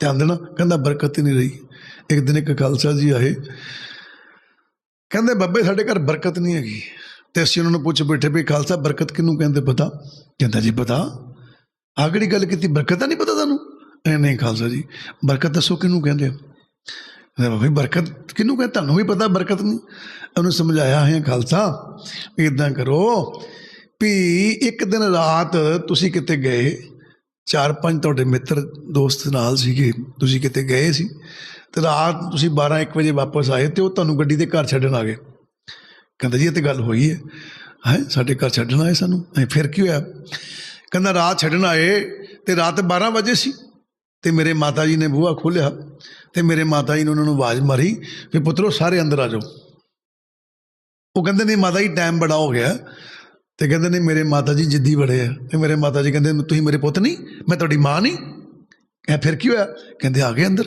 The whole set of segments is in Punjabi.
ਧਿਆਨ ਦੇਣਾ, ਕਹਿੰਦਾ ਬਰਕਤ ਹੀ ਨਹੀਂ ਰਹੀ। ਇੱਕ ਦਿਨ ਇੱਕ ਖਾਲਸਾ ਜੀ ਆਏ। ਕਹਿੰਦੇ, ਬੱਬੇ, ਸਾਡੇ ਘਰ ਬਰਕਤ ਨਹੀਂ ਹੈਗੀ। ਤੇ ਅਸੀਂ ਉਹਨਾਂ ਨੂੰ ਪੁੱਛ ਬੈਠੇ ਵੀ, ਖਾਲਸਾ, ਬਰਕਤ ਕਿਹਨੂੰ ਕਹਿੰਦੇ ਪਤਾ? ਕਹਿੰਦਾ, ਜੀ, ਪਤਾ। ਆਗੜੀ ਗੱਲ ਕੀਤੀ? ਬਰਕਤ ਤਾਂ ਨਹੀਂ ਪਤਾ ਤੁਹਾਨੂੰ? ਐ ਨਹੀਂ, ਖਾਲਸਾ ਜੀ, ਬਰਕਤ ਦੱਸੋ ਕਿਹਨੂੰ ਕਹਿੰਦੇ ਆ? ਕਹਿੰਦਾ, ਬਾਬਾ ਬਰਕਤ ਕਿਹਨੂੰ ਕਹਿੰਦੇ? ਤੁਹਾਨੂੰ ਵੀ ਪਤਾ ਬਰਕਤ ਨਹੀਂ? ਉਹਨੂੰ ਸਮਝਾਇਆ ਹੈ ਖਾਲਸਾ ਵੀ ਇਦਾਂ ਕਰੋ ਵੀ ਇੱਕ ਦਿਨ ਰਾਤ ਤੁਸੀਂ ਕਿਤੇ ਗਏ ਚਾਰ ਪੰਜ ਤੁਹਾਡੇ ਮਿੱਤਰ ਦੋਸਤ ਨਾਲ ਸੀਗੇ, ਤੁਸੀਂ ਕਿਤੇ ਗਏ ਸੀ? ਤੇ ਰਾਤ ਤੁਸੀਂ 12 1 ਵਜੇ ਵਾਪਸ ਆਏ ਤੇ ਉਹ ਤੁਹਾਨੂੰ ਗੱਡੀ ਦੇ ਘਰ ਛੱਡਣ ਆ ਗਏ। ਕਹਿੰਦਾ ਜੀ, ਇਹ ਤੇ ਗੱਲ ਹੋਈ ਹੈ। ਹੈ, ਸਾਡੇ ਘਰ ਛੱਡਣ ਆਏ ਸਾਨੂੰ? ਐ ਫਿਰ ਕੀ ਹੋਇਆ? ਕਹਿੰਦਾ ਰਾਤ ਛੱਡਣ ਆਏ ਤੇ ਰਾਤ 12 ਵਜੇ ਸੀ ਤੇ ਮੇਰੇ ਮਾਤਾ ਜੀ ਨੇ ਬੂਹਾ ਖੋਲ੍ਹਿਆ ਤੇ ਮੇਰੇ ਮਾਤਾ ਜੀ ਨੇ ਉਹਨਾਂ ਨੂੰ ਆਵਾਜ਼ ਮਾਰੀ ਵੀ ਪੁੱਤਰੋ, ਸਾਰੇ ਅੰਦਰ ਆ ਜਾਓ। ਉਹ ਕਹਿੰਦੇ, ਨਹੀਂ ਮਾਤਾ ਜੀ ਟਾਈਮ ਬੜਾ ਹੋ ਗਿਆ। ਤੇ ਕਹਿੰਦੇ ਨੇ ਮੇਰੇ ਮਾਤਾ ਜੀ ਜਿੱਦੀ ਬੜੇ ਆ। ਤੇ ਮੇਰੇ ਮਾਤਾ ਜੀ ਕਹਿੰਦੇ, ਤੁਸੀਂ ਮੇਰੇ ਪੁੱਤ ਨਹੀਂ? ਮੈਂ ਤੁਹਾਡੀ ਮਾਂ ਨਹੀਂ? ਇਹ ਫਿਰ ਕੀ ਹੋਇਆ? ਕਹਿੰਦੇ, ਆ ਗਏ ਅੰਦਰ।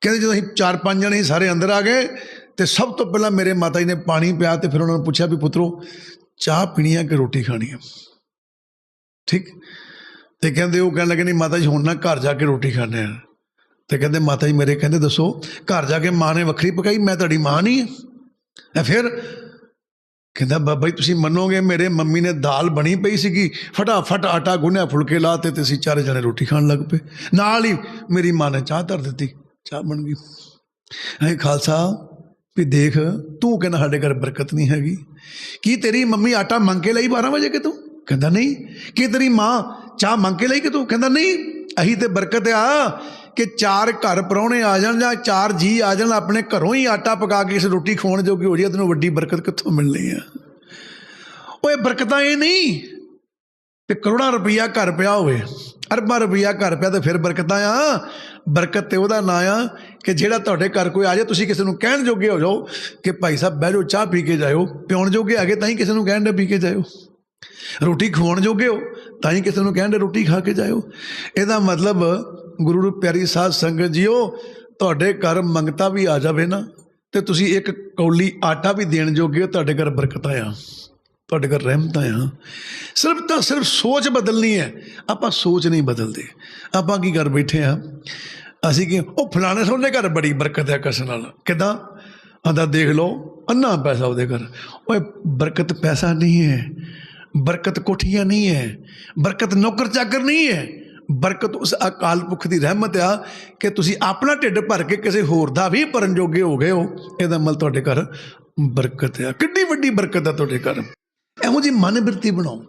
ਕਹਿੰਦੇ, ਜਦੋਂ ਅਸੀਂ ਚਾਰ ਪੰਜ ਜਣੇ ਸਾਰੇ ਅੰਦਰ ਆ ਗਏ ਤੇ ਸਭ ਤੋਂ ਪਹਿਲਾਂ ਮੇਰੇ ਮਾਤਾ ਜੀ ਨੇ ਪਾਣੀ ਪਿਆ ਤੇ ਫਿਰ ਉਹਨਾਂ ਨੂੰ ਪੁੱਛਿਆ ਵੀ, ਪੁੱਤਰੋ, ਚਾਹ ਪੀਣੀ ਹੈ ਕਿ ਰੋਟੀ ਖਾਣੀ ਹੈ ਠੀਕ? ਤੇ ਕਹਿੰਦੇ, ਉਹ ਕਹਿਣ ਲੱਗੇ, ਨਹੀਂ, ਮਾਤਾ ਜੀ, ਹੁਣ ਨਾ ਘਰ ਜਾ ਕੇ ਰੋਟੀ ਖਾਣੇ ਆ। ਤੇ ਕਹਿੰਦੇ, ਮਾਤਾ ਜੀ ਮੇਰੇ ਕਹਿੰਦੇ, ਦੱਸੋ, ਘਰ ਜਾ ਕੇ ਮਾਂ ਨੇ ਵੱਖਰੀ ਪਕਾਈ? ਮੈਂ ਤੁਹਾਡੀ ਮਾਂ ਨਹੀਂ ਹੈ ਫਿਰ ਕਹਿੰਦਾ, ਬਾਬਾ ਜੀ, ਤੁਸੀਂ ਮੰਨੋਗੇ, ਮੇਰੇ ਮੰਮੀ ਨੇ ਦਾਲ ਬਣੀ ਪਈ ਸੀਗੀ, ਫਟਾਫਟ ਆਟਾ ਗੁੰਨਿਆ, ਫੁਲਕੇ ਲਾਤੇ ਤੇ ਅਸੀਂ ਚਾਰੇ ਜਣੇ ਰੋਟੀ ਖਾਣ ਲੱਗ ਪਏ। ਨਾਲ ਹੀ ਮੇਰੀ ਮਾਂ ਨੇ ਚਾਹ ਧਰ ਦਿੱਤੀ, ਚਾਹ ਬਣ ਗਈ। ਐ ਖਾਲਸਾ, ਵੀ ਦੇਖ, ਤੂੰ ਕਹਿੰਦਾ ਸਾਡੇ ਘਰ ਬਰਕਤ ਨਹੀਂ ਹੈਗੀ। ਕੀ ਤੇਰੀ ਮੰਮੀ ਆਟਾ ਮੰਗ ਕੇ ਲਈ 12 ਵਜੇ ਕਿ ਤੂੰ? ਕਹਿੰਦਾ, ਨਹੀਂ। ਕੀ ਤੇਰੀ ਮਾਂ ਚਾਹ ਮੰਗ ਕੇ ਲਈ ਕਿ ਤੂੰ? ਕਹਿੰਦਾ, ਨਹੀਂ, ਅਹੀ ਤੇ ਬਰਕਤ ਆ। ਕਿ ਚਾਰ ਘਰ ਪਰੌਣੇ ਆ ਜਾਣ ਜਾਂ ਚਾਰ ਜੀ ਆ ਜਾਣ, ਆਪਣੇ ਘਰੋਂ ਹੀ ਆਟਾ ਪਕਾ ਕੇ ਇਸ ਰੋਟੀ ਖਵਾਉਣ ਜੋਗੀ ਹੋ ਜਾਏ ਤੈਨੂੰ ਵੱਡੀ ਬਰਕਤ ਕਿੱਥੋਂ ਮਿਲਣੀ ਆ? ਓਏ, ਬਰਕਤਾਂ ਇਹ ਨਹੀਂ ਤੇ ਕਰੋੜਾਂ ਰੁਪਈਆ ਘਰ ਪਿਆ ਹੋਵੇ, ਅਰਬਾਂ ਰੁਪਈਆ ਘਰ ਪਿਆ ਤੇ ਫਿਰ ਬਰਕਤਾਂ ਆ। ਬਰਕਤ ਤੇ ਉਹਦਾ ਨਾਂ ਆ ਕਿ ਜਿਹੜਾ ਤੁਹਾਡੇ ਘਰ ਕੋਈ ਆ ਜਾਏ, ਤੁਸੀਂ ਕਿਸੇ ਨੂੰ ਕਹਿਣ ਜੋਗੇ ਹੋ ਜਾਓ ਕਿ ਭਾਈ ਸਾਹਿਬ, ਬਹਿ ਜਾਓ, ਚਾਹ ਪੀ ਕੇ ਜਾਇਓ। ਪਿਉਣ ਜੋਗੇ ਆਗੇ ਤਾਂ ਹੀ ਕਿਸੇ ਨੂੰ ਕਹਿਣ ਦੇ ਪੀ ਕੇ ਜਾਇਓ। ਰੋਟੀ ਖਵਾਉਣ ਜੋਗੇ ਹੋ ਤਾਂ ਹੀ ਕਿਸੇ ਨੂੰ ਕਹਿਣ ਦੇ ਰੋਟੀ ਖਾ ਕੇ ਜਾਇਓ। ਇਹਦਾ ਮਤਲਬ ਗੁਰੂ ਨੂੰ ਪਿਆਰੀ ਸਾਧ ਸੰਗਤ ਜੀਓ, ਤੁਹਾਡੇ ਘਰ ਮੰਗਤਾ ਵੀ ਆ ਜਾਵੇ ਨਾ, ਤੇ ਤੁਸੀਂ ਇੱਕ ਕੌਲੀ ਆਟਾ ਵੀ ਦੇਣ ਜੋਗੇ ਤੁਹਾਡੇ ਘਰ ਬਰਕਤਾਂ ਆ। ਤੁਹਾਡੇ ਘਰ ਰਹਿਮਤਾਂ ਆ। ਸਿਰਫ ਤਾਂ ਸਿਰਫ ਸੋਚ ਬਦਲਣੀ ਹੈ। ਆਪਾਂ ਸੋਚ ਨਹੀਂ ਬਦਲਦੇ। ਆਪਾਂ ਕੀ ਕਰ ਬੈਠੇ ਆ ਅਸੀਂ ਕੀ ਉਹ ਫਲਾਣੇ ਸੋਨੇ ਘਰ ਬੜੀ ਬਰਕਤ ਹੈ ਕਸ ਨਾਲ? ਕਿਦਾਂ? ਆਂਦਾ ਦੇਖ ਲਓ, ਅੰਨਾ ਪੈਸਾ ਉਹਦੇ ਘਰ। ਓਏ, ਬਰਕਤ ਪੈਸਾ ਨਹੀਂ ਹੈ। ਬਰਕਤ ਕੋਠੀਆਂ ਨਹੀਂ ਹੈ। ਬਰਕਤ ਨੌਕਰ ਚਾਕਰ ਨਹੀਂ ਹੈ। ਬਰਕਤ ਉਸ ਅਕਾਲ ਪੁਰਖ ਦੀ ਰਹਿਮਤ ਆ ਕਿ ਤੁਸੀਂ ਆਪਣਾ ਢਿੱਡ ਭਰ ਕੇ ਕਿਸੇ ਹੋਰ ਦਾ ਵੀ ਭਰਨ ਜੋਗੇ ਹੋ ਗਏ ਹੋ। ਇਹਦਾ ਮਤਲਬ ਤੁਹਾਡੇ ਘਰ ਬਰਕਤ ਆ। ਕਿੰਨੀ ਵੱਡੀ ਬਰਕਤ ਆ ਤੁਹਾਡੇ ਘਰ। ਇਹੋ ਜਿਹੀ ਮਨ ਬਿਰਤੀ ਬਣਾਓ।